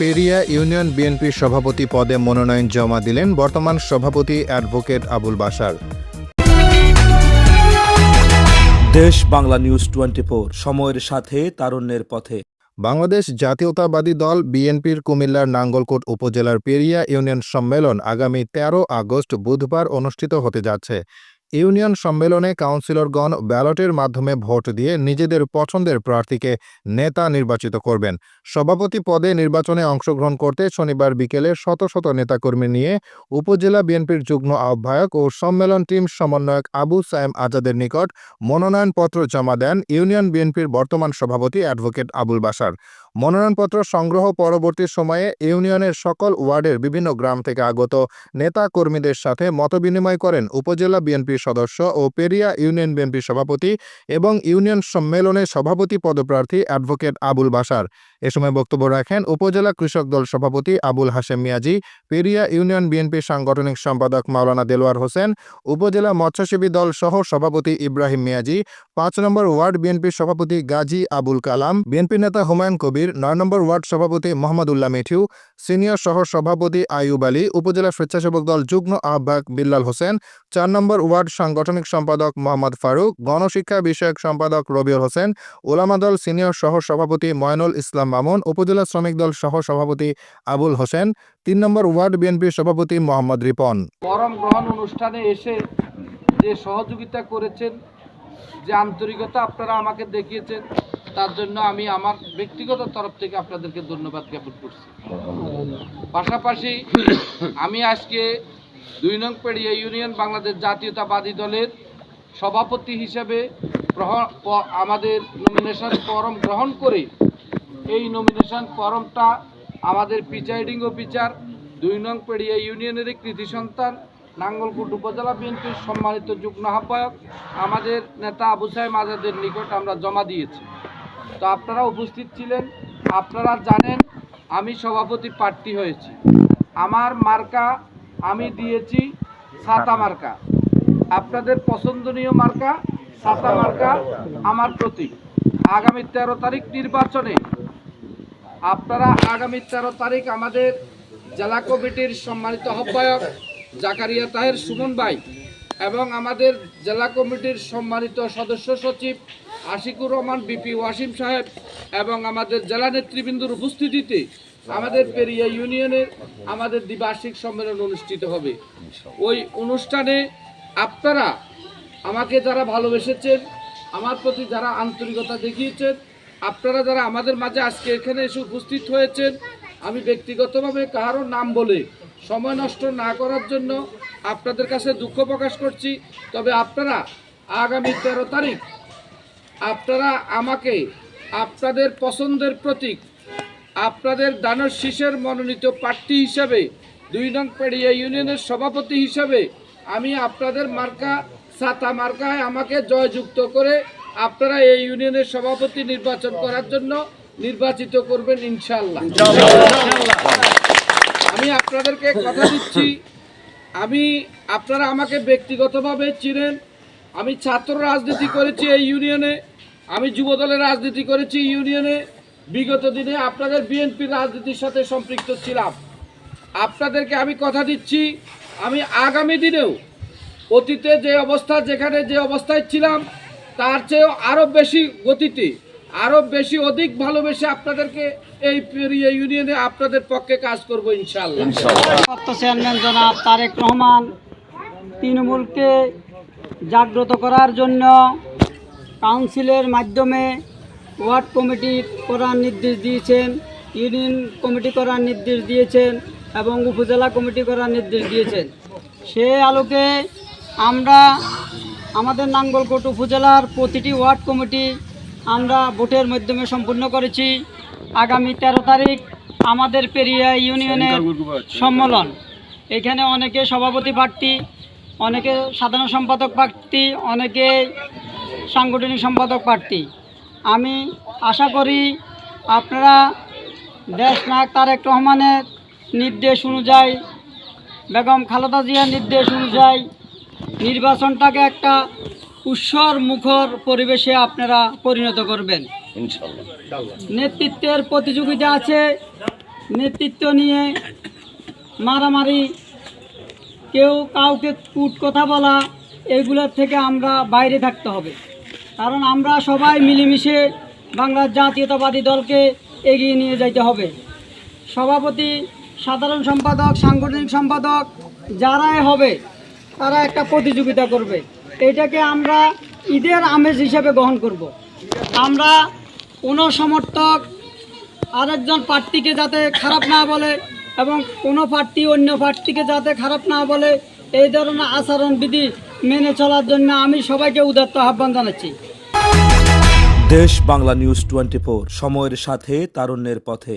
Periya union বিএনপির সভাপতি পদে মনোনয়ন জমা দিলেন বর্তমান সভাপতি অ্যাডভোকেট আবুল বাশার। দেশ বাংলা নিউজ টোয়েন্টি সময়ের সাথে তারুণ্যের পথে। বাংলাদেশ জাতীয়তাবাদী দল বিএনপির কুমিল্লার নাঙ্গলকোট উপজেলার পেরিয়া ইউনিয়ন সম্মেলন আগামী ১৩ আগস্ট বুধবার অনুষ্ঠিত হতে যাচ্ছে। ইউনিয়ন সম্মেলনে কাউন্সিলরগণ ব্যালটের মাধ্যমে ভোট দিয়ে নিজেদের পছন্দের প্রার্থীকে নেতা নির্বাচিত করবেন। সভাপতি পদে নির্বাচনে অংশগ্রহণ করতে শনিবার বিকেলে শত শত নেতাকর্মী নিয়ে উপজেলা বিএনপির যুগ্ম আহ্বায়ক ও সম্মেলন টিম সমন্বয়ক আবু সায়েম আজাদের নিকট মনোনয়নপত্র জমা দেন ইউনিয়ন বিএনপির বর্তমান সভাপতি অ্যাডভোকেট আবুল বাশার। মনোনয়নপত্র সংগ্রহ পরবর্তী সময়ে ইউনিয়নের সকল ওয়ার্ডের বিভিন্ন গ্রাম থেকে আগত নেতা কর্মীদের সাথে মতবিনিময় করেন উপজেলা বিএনপি সদস্য ও পেরিয়া ইউনিয়ন বিএনপি সভাপতি এবং ইউনিয়ন সম্মেলনে সভাপতি পদপ্রার্থী অ্যাডভোকেট আবুল বাশার। এ সময় বক্তব্য রাখেন উপজেলা কৃষক দল সভাপতি আবুল হাশেম মিয়াজি, পেরিয়া ইউনিয়ন বিএনপির সাংগঠনিক সম্পাদক মাওলানা দেলোয়ার হোসেন, উপজেলা মৎস্যসেবী দল সহ সভাপতি ইব্রাহিম মিয়াজি, পাঁচ নম্বর ওয়ার্ড বিএনপির সভাপতি গাজী আবুল কালাম, বিএনপি নেতা হুমায়ুন কবির, নয় নম্বর ওয়ার্ড সভাপতি মোহাম্মদ উল্লাহ মিঠু, সিনিয়র সহ সভাপতি আইয়ুব আলী, উপজেলা স্বেচ্ছাসেবক দল যুগ্ম আহ্বায়ক বিল্লাল হোসেন, চার নম্বর ওয়ার্ড সাংগঠনিক সম্পাদক মোহাম্মদ ফারুক, গণশিক্ষা বিষয়ক সম্পাদক রবিউল হোসেন, ওলামা দল সিনিয়র সহ সভাপতি ময়নুল ইসলাম মামুন, উপজেলা শ্রমিক দল সহ সভাপতি আবুল হোসেন, তিন নম্বর ওয়ার্ড বিএনপির সভাপতি মোহাম্মদ রিপন। করম গ্রহণ অনুষ্ঠানে এসে যে সহযোগিতা করেছেন, যে আন্তরিকতা আপনারা আমাকে দেখিয়েছেন, তার জন্য আমি আমার ব্যক্তিগত তরফ থেকে আপনাদেরকে ধন্যবাদ জ্ঞাপন করছি। পাশাপাশি আমি আজকে দুই নং পেড়িয়া ইউনিয়ন বাংলাদেশ জাতীয়তাবাদী দলের সভাপতি হিসেবে আমাদের নমিনেশন ফরম গ্রহণ করে এই নমিনেশন ফরমটা আমাদের প্রিজাইডিং অফিসার দুই নং পেড়িয়া ইউনিয়নের কৃতি সন্তান নাঙ্গলকোট উপজেলা বিএনপির সম্মানিত যুগ্ম আহ্বায়ক, আমাদের নেতা আবু সাহেব আজাদের নিকট আমরা জমা দিয়েছি। তো আপনারা উপস্থিত ছিলেন, আপনারা জানেন আমি সভাপতি প্রার্থী হয়েছি। আমার মার্কা আমি দিয়েছি ছাতা মার্কা। আপনাদের পছন্দনীয় মার্কা ছাতা মার্কা আমার প্রতীক। আগামী তেরো তারিখ নির্বাচনে আপনারা আগামী তেরো তারিখ আমাদের জেলা কমিটির সম্মানিত আহ্বায়ক জাকারিয়া তাহের সুমন ভাই এবং আমাদের জেলা কমিটির সম্মানিত সদস্য সচিব আশিকুর রহমান, বিপি ওয়াসিম সাহেব এবং আমাদের জেলা নেতৃবৃন্দুর উপস্থিতিতে আমাদের পেরিয়া ইউনিয়নের আমাদের দ্বিবার্ষিক সম্মেলন অনুষ্ঠিত হবে। ওই অনুষ্ঠানে আপনারা আমাকে যারা ভালোবেসেছেন, আমার প্রতি যারা আন্তরিকতা দেখিয়েছেন আপনারা যারা আমাদের মাঝে আজকে এখানে এসে উপস্থিত হয়েছেন, আমি ব্যক্তিগতভাবে কারও নাম বলে সময় নষ্ট না করার জন্য আপনাদের কাছে দুঃখ প্রকাশ করছি। তবে আপনারা আগামী তেরো তারিখ, আপনারা আমাকে আপনাদের পছন্দের প্রতীক, আপনাদের দানর শীষের মনোনীত প্রার্থী হিসাবে, দুই নং পেড়িয়া ইউনিয়নের সভাপতি হিসাবে আমি আপনাদের মার্কা, সাতা মার্কায় আমাকে জয়যুক্ত করে আপনারা এই ইউনিয়নের সভাপতি নির্বাচন করার জন্য নির্বাচিত করবেন ইনশাল্লাহ আমি আপনাদেরকে কথা দিচ্ছি, আমি, আপনারা আমাকে ব্যক্তিগতভাবে চিনেন, আমি ছাত্র রাজনীতি করেছি এই ইউনিয়নে, আমি যুবদলের রাজনীতি করেছি ইউনিয়নে, বিগত দিনে আপনাদের বিএনপির রাজনীতির সাথে সম্পৃক্ত ছিলাম। আপনাদেরকে আমি কথা দিচ্ছি, আমি আগামী দিনেও অতীতে যে অবস্থা, যেখানে যে অবস্থায় ছিলাম তার চেয়েও আরও বেশি গতিতে আরও বেশি অধিক ভালোবেসে আপনাদেরকে এই ইউনিয়নে আপনাদের পক্ষে কাজ করব ইনশাল্লাহ চেয়ারম্যান জনাব তারেক রহমান তৃণমূলকে জাগ্রত করার জন্য কাউন্সিলের মাধ্যমে ওয়ার্ড কমিটি করার নির্দেশ দিয়েছেন ইউনিয়ন কমিটি করার নির্দেশ দিয়েছেন এবং উপজেলা কমিটি করার নির্দেশ দিয়েছেন। সে আলোকে আমরা আমাদের নাঙ্গলকোট উপজেলার প্রতিটি ওয়ার্ড কমিটি আমরা ভোটের মাধ্যমে সম্পূর্ণ করেছি। আগামী তেরো তারিখ আমাদের পেরিয়া ইউনিয়নের সম্মেলন। এখানে অনেকে সভাপতি প্রার্থী অনেকে সাধারণ সম্পাদক প্রার্থী অনেকে সাংগঠনিক সম্পাদক প্রার্থী। আমি আশা করি আপনারা দেশনায়ক তারেক রহমানের নির্দেশ অনুযায়ী বেগম খালেদা জিয়ার নির্দেশ অনুযায়ী নির্বাচনটাকে একটা উৎসর মুখর পরিবেশে আপনারা পরিণত করবেন। নেতৃত্বের প্রতিযোগিতা আছে। নেতৃত্ব নিয়ে মারামারি কেউ কাউকে কুট কথা বলা এগুলোর থেকে আমরা বাইরে থাকতে হবে। কারণ আমরা সবাই মিলেমিশে বাংলার জাতীয়তাবাদী দলকে এগিয়ে নিয়ে যাইতে হবে। সভাপতি সাধারণ সম্পাদক সাংগঠনিক সম্পাদক যারাই হবে তারা একটা প্রতিযোগিতা করবে। এটাকে আমরা ঈদের আমেজ হিসেবে গ্রহণ করব। আমরা কোনো সমর্থক আরেকজন প্রার্থীকে যাতে খারাপ না বলে এবং কোনো প্রার্থী অন্য প্রার্থীকে যাতে খারাপ না বলে, এই ধরনের আচরণবিধি মেনে চলার জন্য আমি সবাইকে উদাত্ত আহ্বান জানাচ্ছি। দেশ বাংলা নিউজ টোয়েন্টি সময়ের সাথে তারুণ্যের পথে।